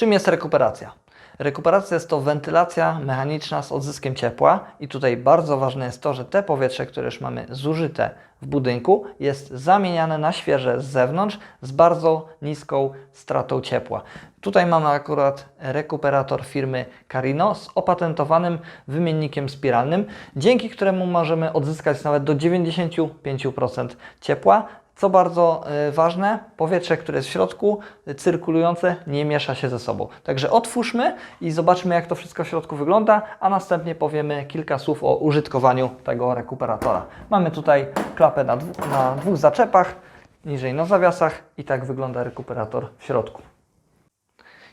Czym jest rekuperacja? Rekuperacja jest to wentylacja mechaniczna z odzyskiem ciepła i tutaj bardzo ważne jest to, że te powietrze, które już mamy zużyte w budynku, jest zamieniane na świeże z zewnątrz z bardzo niską stratą ciepła. Tutaj mamy akurat rekuperator firmy Carino z opatentowanym wymiennikiem spiralnym, dzięki któremu możemy odzyskać nawet do 95% ciepła. Co bardzo y, ważne, powietrze, które jest w środku, y, cyrkulujące, nie miesza się ze sobą. Także otwórzmy i zobaczmy, jak to wszystko w środku wygląda, a następnie powiemy kilka słów o użytkowaniu tego rekuperatora. Mamy tutaj klapę na, dwu, na dwóch zaczepach, niżej na zawiasach i tak wygląda rekuperator w środku.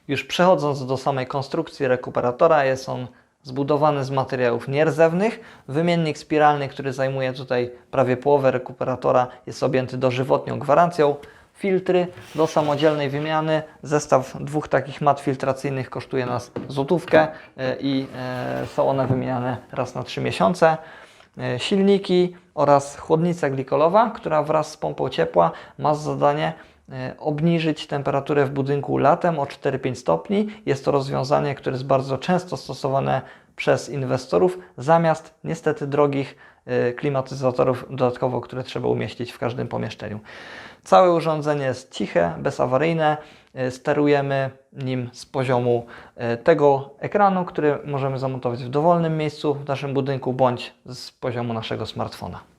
Już przechodząc do samej konstrukcji rekuperatora, jest on zbudowany z materiałów nierdzewnych. Wymiennik spiralny, który zajmuje tutaj prawie połowę rekuperatora, jest objęty dożywotnią gwarancją. Filtry do samodzielnej wymiany. Zestaw dwóch takich mat filtracyjnych kosztuje nas złotówkę e, i e, są one wymieniane raz na 3 miesiące. E, Silniki oraz chłodnica glikolowa, która wraz z pompą ciepła ma za zadanie obniżyć temperaturę w budynku latem o 4-5 stopni. Jest to rozwiązanie, które jest bardzo często stosowane przez inwestorów, zamiast niestety drogich e, klimatyzatorów dodatkowo, które trzeba umieścić w każdym pomieszczeniu. Całe urządzenie jest ciche, bezawaryjne. E, Sterujemy nim z poziomu e, tego ekranu, który możemy zamontować w dowolnym miejscu w naszym budynku bądź z poziomu naszego smartfona.